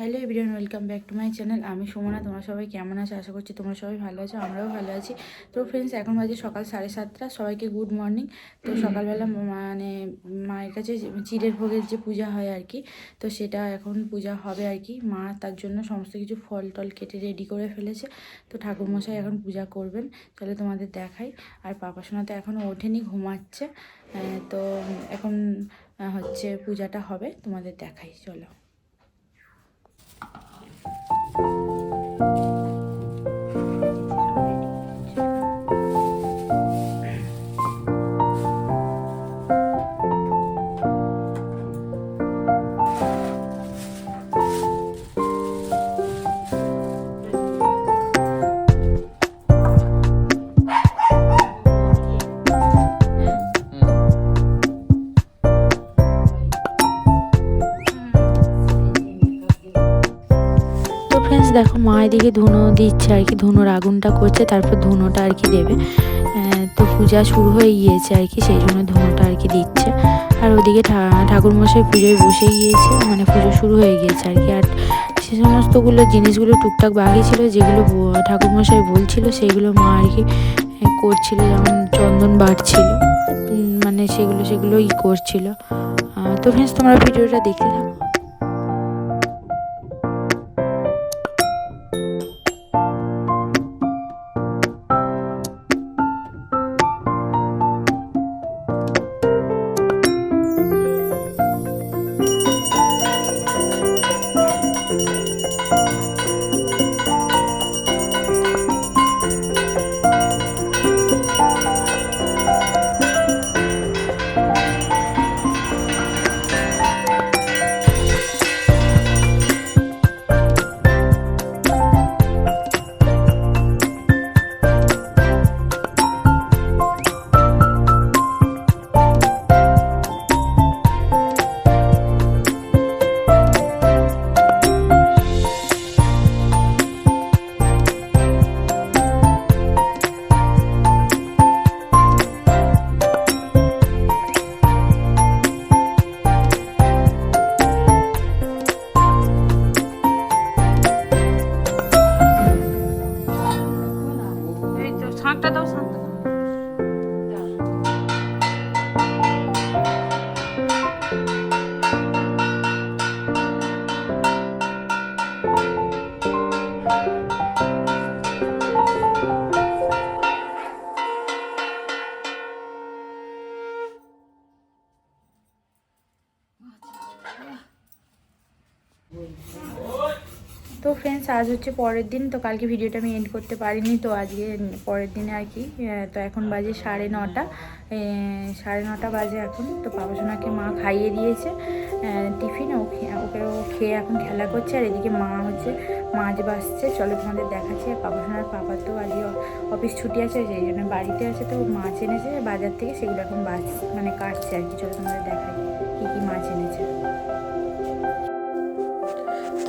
Hello everyone, welcome back to my channel. আমি সুমনা, তোমরা সবাই কেমন আছো? আশা করছি তোমরা সবাই ভালো আছো, আমরাও ভালো আছি। তো ফ্রেন্ডস এখন বাজে সকাল সাড়ে সাতটা, সবাইকে গুড মর্নিং তো সকালবেলা মানে মায়ের কাছে চিড়ের ভোগের যে পূজা হয় আর কি, তো সেটা এখন পূজা হবে আর কি। মা তার জন্য সমস্ত কিছু ফল টল কেটে রেডি করে ফেলেছে। তো ঠাকুরমশাই এখন পূজা করবেন, তাহলে তোমাদের দেখাই। আর পাপা সোনা তো এখনও ওঠেনি, ঘুমাচ্ছে। তো এখন হচ্ছে পূজাটা হবে, তোমাদের দেখাই, চলো। দেখো এদিকে ধুনো দিচ্ছে আর কি ধুনোর আগুনটা করছে, তারপর ধুনোটা আর কি দেবে তো পূজা শুরু হয়ে গিয়েছে আর কি সেই জন্য ধুনোটা আর কি দিচ্ছে। আর ওদিকে ঠাকুরমশাই পুজোয় বসে গিয়েছে মানে পুজো শুরু হয়ে গিয়েছে আর কি আর সে সমস্তগুলো জিনিসগুলো টুকটাক বাকি ছিল, যেগুলো ঠাকুরমশাই বলছিল, সেগুলো মা আর কি করছিল, যেমন চন্দন বাড়ছিল মানে সেগুলো সেগুলো ই করছিল। তো ফ্রেন্ডস তোমরা ভিডিওটা দেখতে থাকো। ফ্রেন্ডস আজ হচ্ছে পরের দিন, তো কালকে ভিডিওটা আমি এন্ড করতে পারিনি, তো আজকে পরের দিনে আর কি। তো এখন বাজে সাড়ে নটা। সাড়ে নটা বাজে এখন, তো বাবাসোনাকে মা খাইয়ে দিয়েছে। টিফিন ওকে ও খেয়ে এখন খেলা করছে, আর এদিকে মা হচ্ছে মাছ বাসছে চলো তোমাদের দেখাচ্ছে বাবাসোনার পাপার তো আজকে অফিস ছুটি আছে সেই জন্য বাড়িতে আছে, তো মাছ এনেছে, বাজার থেকে সেগুলো এখন বাস মানে কাটছে আর কি। চলো তোমাদের দেখাই, কী কী মাছ এনেছে।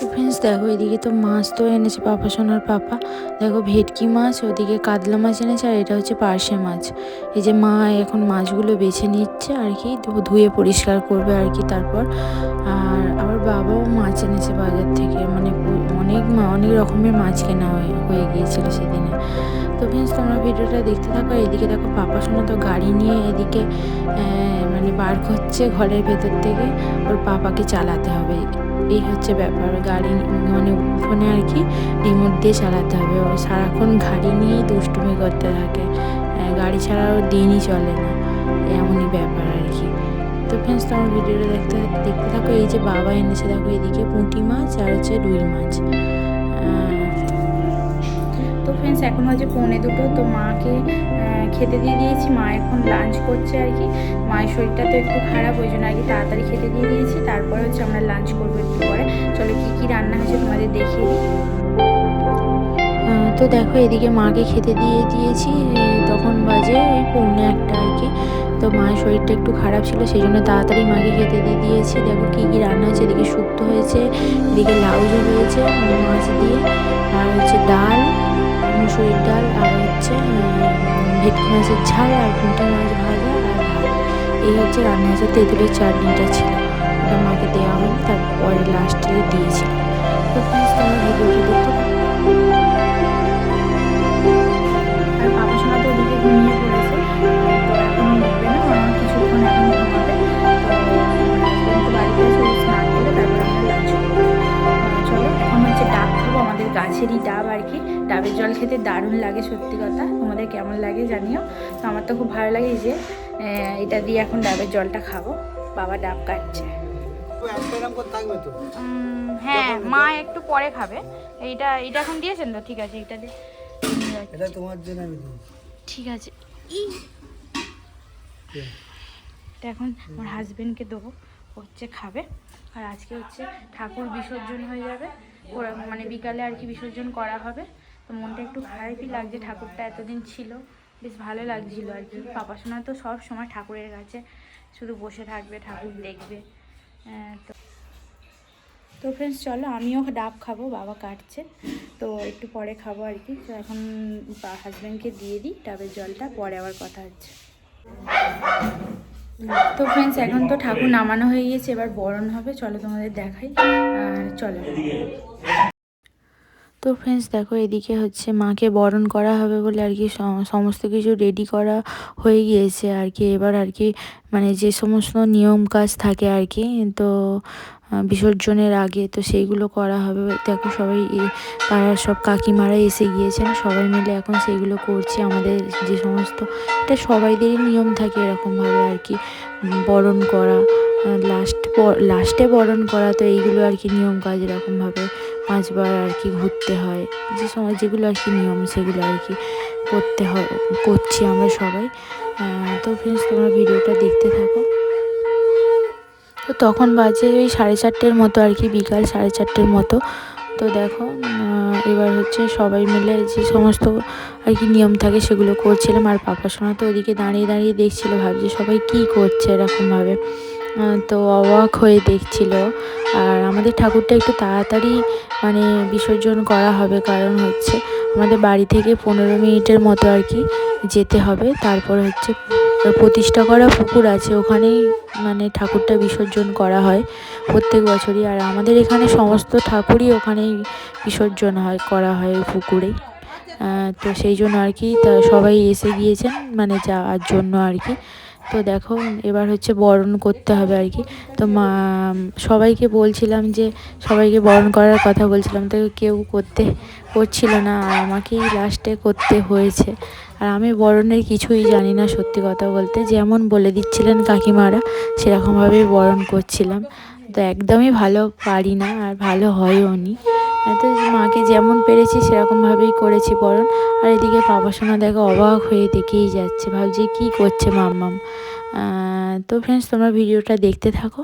তো ফ্রেন্ডস দেখো, এদিকে তো মাছ তো এনেছে পাপা, সোনার পাপা। দেখো, ভেটকি মাছ, ওদিকে কাতলা মাছ এনেছে, আর এটা হচ্ছে পার্শে মাছ। এই যে মা এখন মাছগুলো বেছে নিচ্ছে, আর কি ধুয়ে পরিষ্কার করবে, আর কি, তারপর। আর আবার বাবাও মাছ এনেছে বাজার থেকে মানে অনেক মা- অনেক রকমের মাছ কেনা হয়ে গিয়েছিল সেদিনে। তো ফ্রেন্ডস তোমরা ভিডিওটা দেখতে থাকো এদিকে দেখো, পাপা, সোনা তো গাড়ি নিয়ে এদিকে মানে বার করছে ঘরের ভেতর থেকে, ওর পাপাকে চালাতে হবে। এই হচ্ছে ব্যাপার গাড়ি মানে ফোনে আর কি রিমোট দিয়ে চালাতে হবে। সারাক্ষণ গাড়ি নিয়েই দুষ্টুমি করতে থাকে। আহ, গাড়ি ছাড়াও দিনই চলে না। এমনই ব্যাপার আর কি। তো ফ্রেন্ডস তোমার ভিডিওটা দেখতে দেখতে থাকো। এই যে বাবা এনেছে দেখো এদিকে পুঁটি মাছ আর হচ্ছে রুই মাছ। ফ্রেন্ডস এখন হচ্ছে পৌনে দুটো, তো মাকে খেতে দিয়ে দিয়েছি। মা এখন লাঞ্চ করছে আর কি। মায়ের শরীরটা তো একটু খারাপ, ওই জন্য আর কি তাড়াতাড়ি খেতে দিয়ে দিয়েছি। তারপরে হচ্ছে আমরা লাঞ্চ করব একটু পরে। চলো, কী কী রান্না হয়েছে তোমাদের দেখিয়ে দিই। তো দেখো, এদিকে মাকে খেতে দিয়ে দিয়েছি। তখন বাজে ওই পৌনে একটা আর কি। তো মায়ের শরীরটা একটু খারাপ ছিল, সেই জন্য তাড়াতাড়ি মাকে খেতে দিয়ে দিয়েছি। দেখো, কী কী রান্না হয়েছে, এদিকে শুক্তো হয়েছে, এদিকে লাউজও হয়েছে মাছ দিয়ে, আর হচ্ছে ডাল। মসুরির ডাল আর হচ্ছে ভেটকি মাছের ঝাল আর কুমটা মাছ ভাজা আর এই হচ্ছে রান্না হচ্ছে তেঁতুলের চাটনিটা ছিল। ওটা মাকে দেওয়া হয়নি, তারপরে লাস্টে দিয়েছিল তো প্লিজ আর তো ওদিকে এখন বাড়িতে আমরা হচ্ছে ডাব খাব, আমাদের গাছেরই ডাব আর কি। ডাবের জল খেতে দারুণ লাগে সত্যি কথা। তোমাদের কেমন লাগে জানিও। তো আমার তো খুব ভালো লাগে যে এটা দিয়ে এখন ডাবের জলটা খাব। বাবা ডাব কাটছে। হ্যাঁ মা একটু পরে খাবে। এইটা এটা এখন দিয়েছেন তো? ঠিক আছে এটা দিয়ে। এটা তোমার জন্য আমি ঠিক আছে। ই এটা এখন আমার হাজবেন্ডকে দেবো। হচ্ছে খাবে। আর আজকে হচ্ছে ঠাকুর বিসর্জন হয়ে যাবে। ওরা মানে বিকালে আর কি বিসর্জন করা হবে। তো মনটা একটু খারাপই লাগছে ঠাকুরটা এতদিন ছিল। বেশ ভালো লাগছিল আর কি। পাপা শোনা তো সব সময় ঠাকুরের কাছে শুধু বসে থাকবে ঠাকুর দেখবে। আহ, তো তো ফ্রেন্ডস চলো আমিও ডাব খাব বাবা কাটছে। তো একটু পরে খাব আর কি। তো এখন হাজব্যান্ডকে দিয়ে দিই ডাবের জলটা পরে আবার কথা হচ্ছে। তো ফ্রেন্ডস এখন তো ঠাকুর নামানো হয়ে গিয়েছে এবার বরণ হবে। চলো তোমাদের দেখাই। আর চলো। তো ফ্রেন্ডস দেখো, এদিকে হচ্ছে মাকে বরণ করা হবে বলে আর কি সমস্ত কিছু রেডি করা হয়ে গিয়েছে আর কি। এবার আর কি মানে যে সমস্ত নিয়ম কাজ থাকে আর কি, তো বিসর্জনের আগে তো সেইগুলো করা হবে। দেখো সবাই পাড়ার সব কাকিমারা এসে গিয়েছেন, সবাই মিলে এখন সেইগুলো করছে। আমাদের যে সমস্ত, এটা সবাইদেরই নিয়ম থাকে এরকমভাবে আর কি বরণ করা। লাস্ট লাস্টে বরণ করা, তো এইগুলো আর কি নিয়ম কাজ এরকমভাবে। পাঁচবার আর কি ঘুরতে হয়। যে সময় যেগুলো আর কি নিয়ম, সেগুলো আর কি করতে হয়, করছি আমরা সবাই। তো ফ্রেন্ডস তোমরা ভিডিওটা দেখতে থাকো। তো তখন বাজে ওই সাড়ে চারটের মতো আর কি, বিকাল সাড়ে চারটের মতো। তো দেখো এবার হচ্ছে সবাই মিলে যে সমস্ত আর কি নিয়ম থাকে সেগুলো করছিলাম। আর পাপা সোনা তো ওদিকে দাঁড়িয়ে দাঁড়িয়ে দেখছিল, ভাবছে সবাই কী করছে এরকমভাবে। তো অবাক হয়ে দেখছিল। আর আমাদের ঠাকুরটা একটু তাড়াতাড়ি মানে বিসর্জন করা হবে, কারণ হচ্ছে আমাদের বাড়ি থেকে পনেরো মিনিটের মতো আর কি যেতে হবে। তারপর হচ্ছে প্রতিষ্ঠা করা পুকুর আছে, ওখানেই মানে ঠাকুরটা বিসর্জন করা হয় প্রত্যেক বছরই। আর আমাদের এখানে সমস্ত ঠাকুরই ওখানেই বিসর্জন হয়, করা হয় পুকুরেই তো সেই জন্য আর কি তা সবাই এসে গিয়েছেন মানে যাওয়ার জন্য আর কি। তো দেখো, এবার হচ্ছে বরণ করতে হবে আর কি। তো মা, সবাইকে বলছিলাম যে, সবাইকে বরণ করার কথা বলছিলাম, তো কেউ করতে করছিল না, আর আমাকেই লাস্টে করতে হয়েছে। আর আমি বরণের কিছুই জানি না সত্যি কথা বলতে। যেমন বলে দিচ্ছিলেন কাকিমারা, সেরকমভাবেই বরণ করছিলাম। তো একদমই ভালো পারি না, আর ভালো হয়ও নি। তো মাকে যেমন পেরেছি, সেরকমভাবেই করেছি বরণ। আর এদিকে বাবা সোনা দেখো অবাক হয়ে দেখেই যাচ্ছে। ভাবছে কি করছে মাম্মাম তো ফ্রেন্ডস তোমরা ভিডিওটা দেখতে থাকো।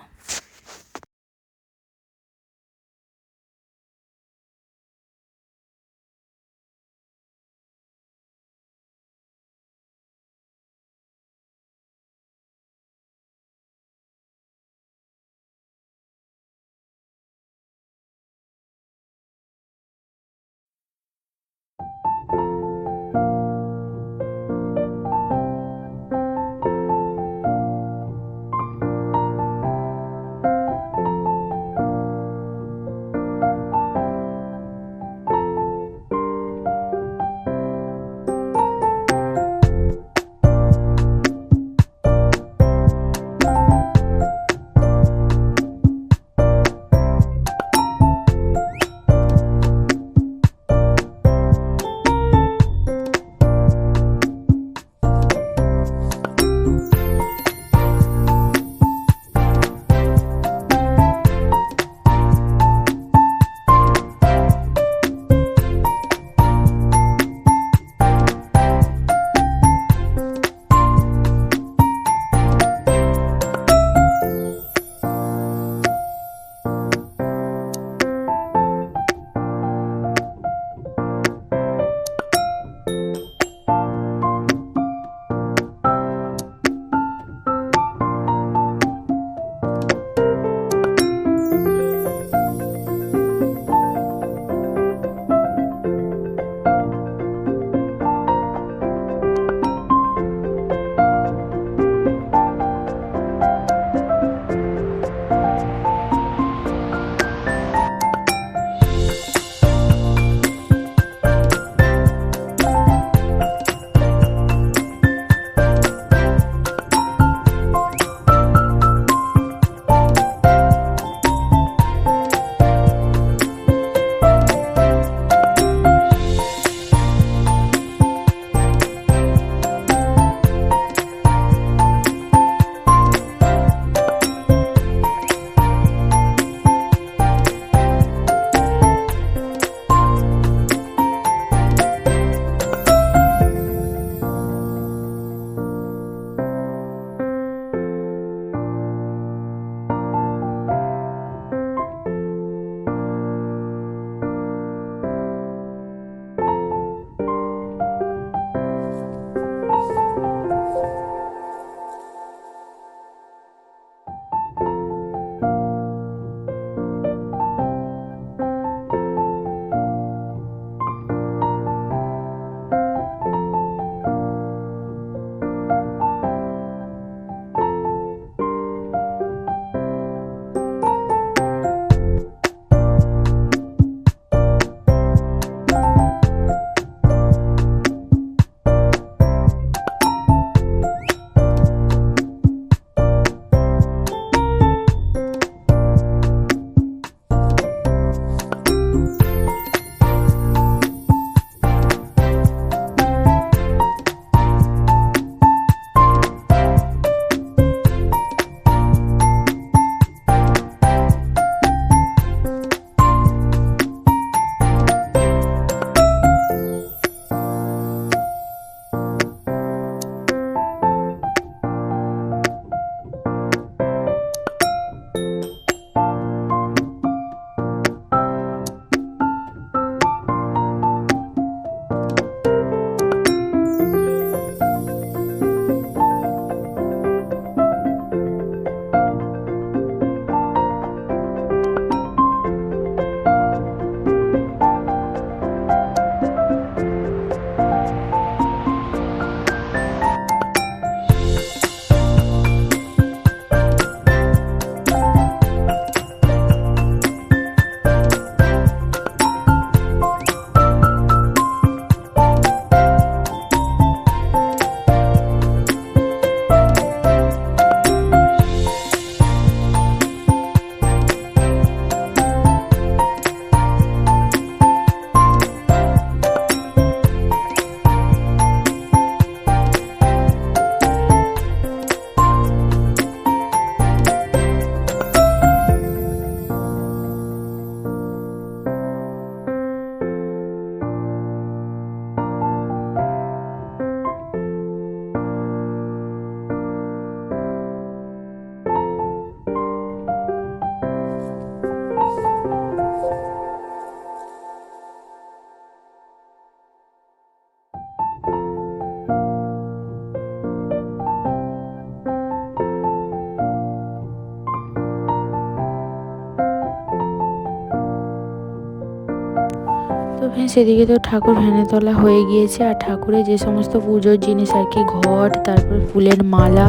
ফ্রেন্ডস এদিকে তো ঠাকুর ভ্যানে তোলা হয়ে গিয়েছে আর ঠাকুরের যে সমস্ত পুজোর জিনিস আর কি ঘট, তারপর ফুলের মালা,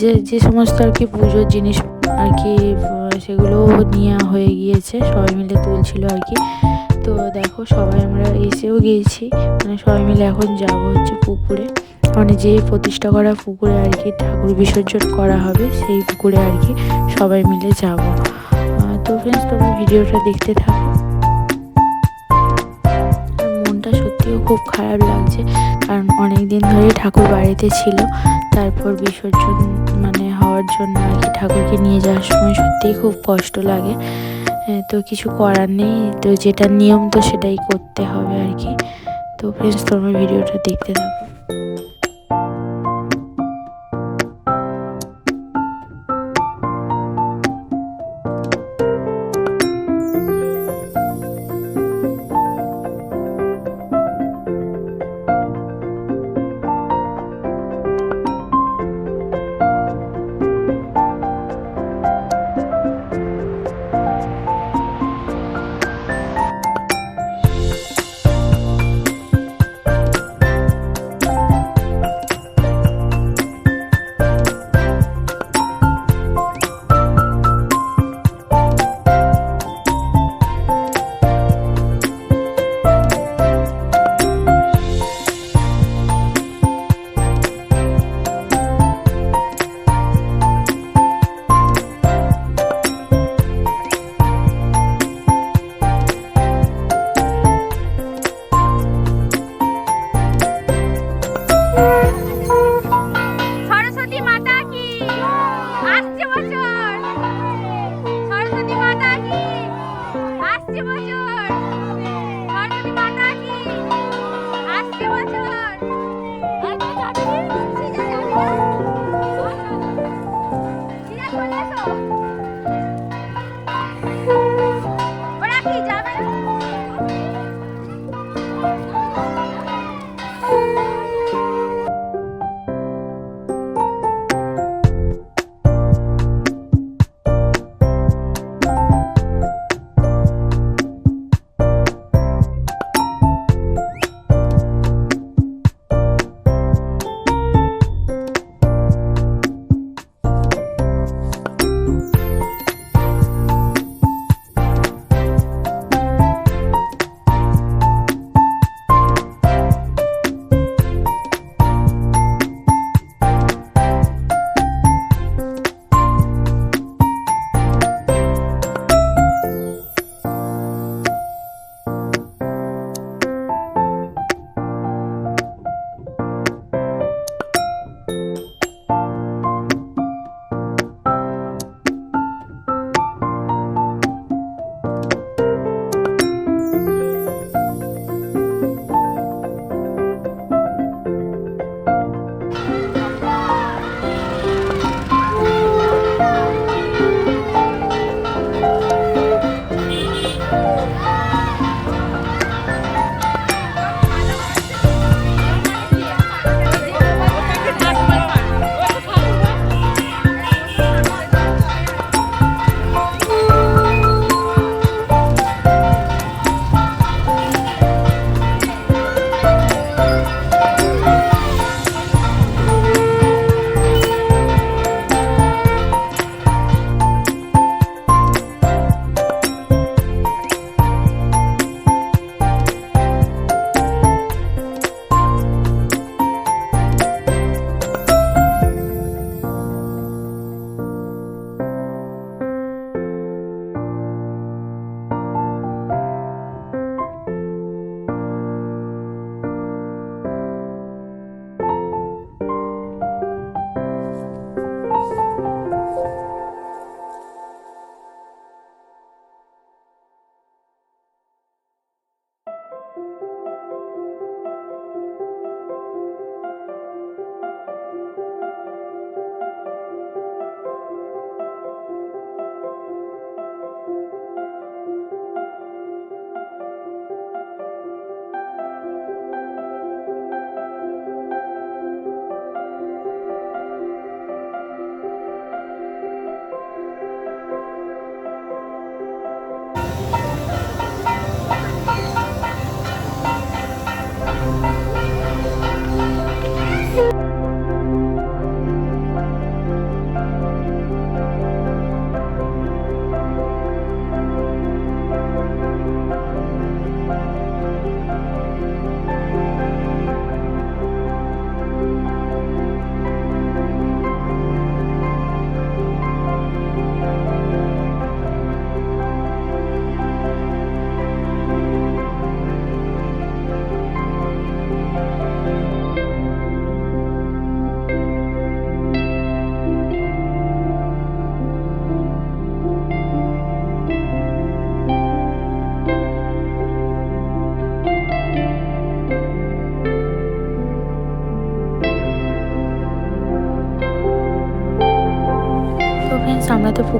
যে যে সমস্ত আর কি পুজোর জিনিস আর কি সেগুলো নেওয়া হয়ে গিয়েছে, সবাই মিলে তুলছিল আর কি। তো দেখো সবাই আমরা এসেও গিয়েছি মানে সবাই মিলে এখন যাব হচ্ছে পুকুরে। মানে যে প্রতিষ্ঠা করা পুকুরে আর কি ঠাকুর বিসর্জন করা হবে, সেই পুকুরে আর কি সবাই মিলে যাব। তো ফ্রেন্ডস তোমরা ভিডিওটা দেখতে থাকো। খুব খারাপ লাগছে। কারণ অনেক দিন ধরে ঠাকুর বাড়িতে ছিল। তারপর বিসর্জন মানে হওয়ার জন্য আর কি ঠাকুরকে নিয়ে যাওয়ার সময় সত্যিই খুব কষ্ট লাগে। তো কিছু করার নেই। তো যেটা নিয়ম তো সেটাই করতে হবে আর কি। তো ফ্রেন্ডস তোমার ভিডিওটা দেখতে থাকো। আসছে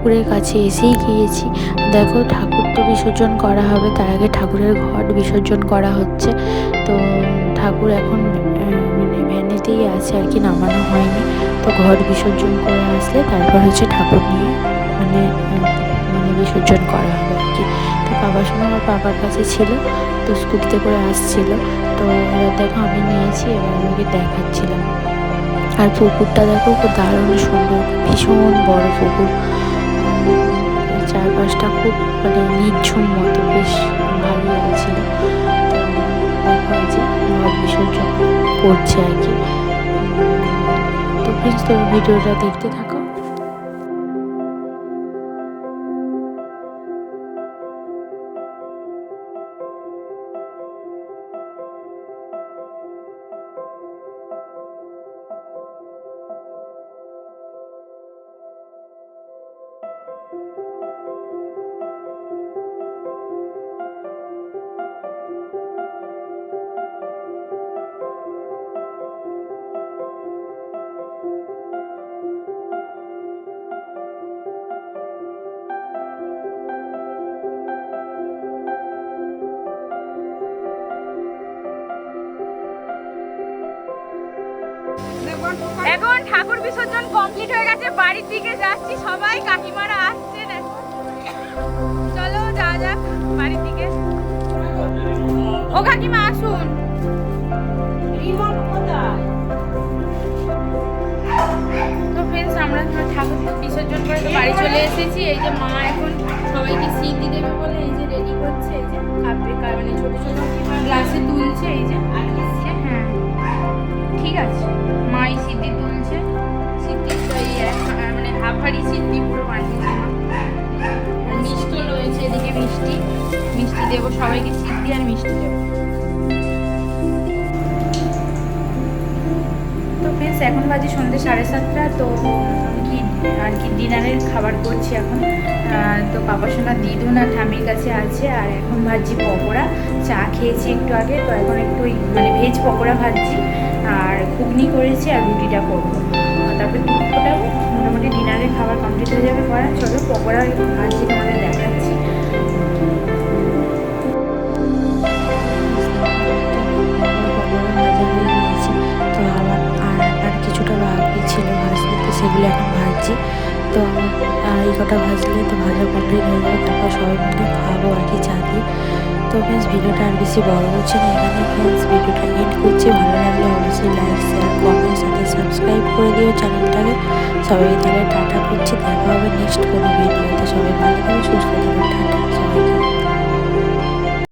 পুকুরের কাছে এসেই গিয়েছি। দেখো, ঠাকুর তো বিসর্জন করা হবে, তার আগে ঠাকুরের ঘট বিসর্জন করা হচ্ছে। তো ঠাকুর এখন মানে ভ্যানেতেই আছে, আর কি নামানো হয়নি। তো ঘট বিসর্জন করে আসলে তারপর হচ্ছে ঠাকুর নিয়ে মানে মানে বিসর্জন করা হবে আর কি। তো বাবার সঙ্গে আমার বাবার কাছে ছিল, তো স্কুটিতে করে আসছিল। তো দেখো, আমি নিয়েছি, এবার আমাকে দেখাচ্ছিলাম। আর পুকুরটা দেখো, খুব দারুণ সুন্দর, ভীষণ বড় পুকুর। চারপাশটা খুব মানে নির্ঝুম মতো, বেশ ভালো লাগছিল। দেখা যে বিসর্জন করছে আর কি। তো প্লিজ তোর ভিডিওটা দেখতে থাকো। কমপ্লিট হয়ে গেছে বাড়ির দিকে যাচ্ছি সবাই কাকিমারা আসছে না চলো যাওয়া যাক বাড়ির দিকে। ও কাকিমা আসুন। তো ফ্রেন্ডস আমরা তো ঠাকুর বিসর্জন করে তো বাড়ি চলে এসেছি। এই যে মা এখন সবাইকে সিদ্ধি দেবে বলে এই যে রেডি করছে এই যে কাপে কা- মানে ছোট ছোট গ্লাসে তুলছে এই যে। আর হ্যাঁ। ঠিক আছে। মা এই সিদ্ধি তুলছে। সিদ্ধি পুরো বানিয়েছে মিষ্টি রয়েছে এদিকে মিষ্টি। মিষ্টি দেবো সবাইকে, সিদ্ধি আর মিষ্টি দেবো। তো ফ্রেন্ডস এখন বাজে সন্ধ্যে সাড়ে সাতটা, তো কি আর কি ডিনারের খাবার করছি এখন। তো বাবা সোনা দিদুন আর ঠামির কাছে আছে, আর এখন ভাজছি পকোড়া। চা খেয়েছি একটু আগে, তো এখন একটু মানে ভেজ পকোড়া ভাজছি। আর ঘুগনি করেছি আর রুটিটা করব। তারপরে দুধ ফোটাবো। মোটামুটি ডিনারের খাবার কমপ্লিট হয়ে যাবে। পরে চলো পকোড়া ভাজছি তোমাদের দেখাচ্ছি। ভাজা তো আবার আর আর কিছুটা তো সেগুলো এখন ভাজছি। তো আমার এই কটা ভাজলে তো ভাজা কমপ্লিট হয়ে যাবে তারপর সবাই মিলে খাব আর কি চা দিয়ে তো ফ্রেন্ডস ভিডিওটা আর বেশি বড় হচ্ছে না। এখানে ফ্রেন্ডস ভিডিওটা এন্ড করছি। ভালো লাগলে অবশ্যই লাইক শেয়ার কমেন্ট সাথে সাবস্ক্রাইব করে দিও চ্যানেলটাকে সবাই তাহলে টাটা করছি। দেখা হবে নেক্সট কোনো ভিডিওতে সবাই ভালো থাকবে সুস্থ থাকবে টাটা।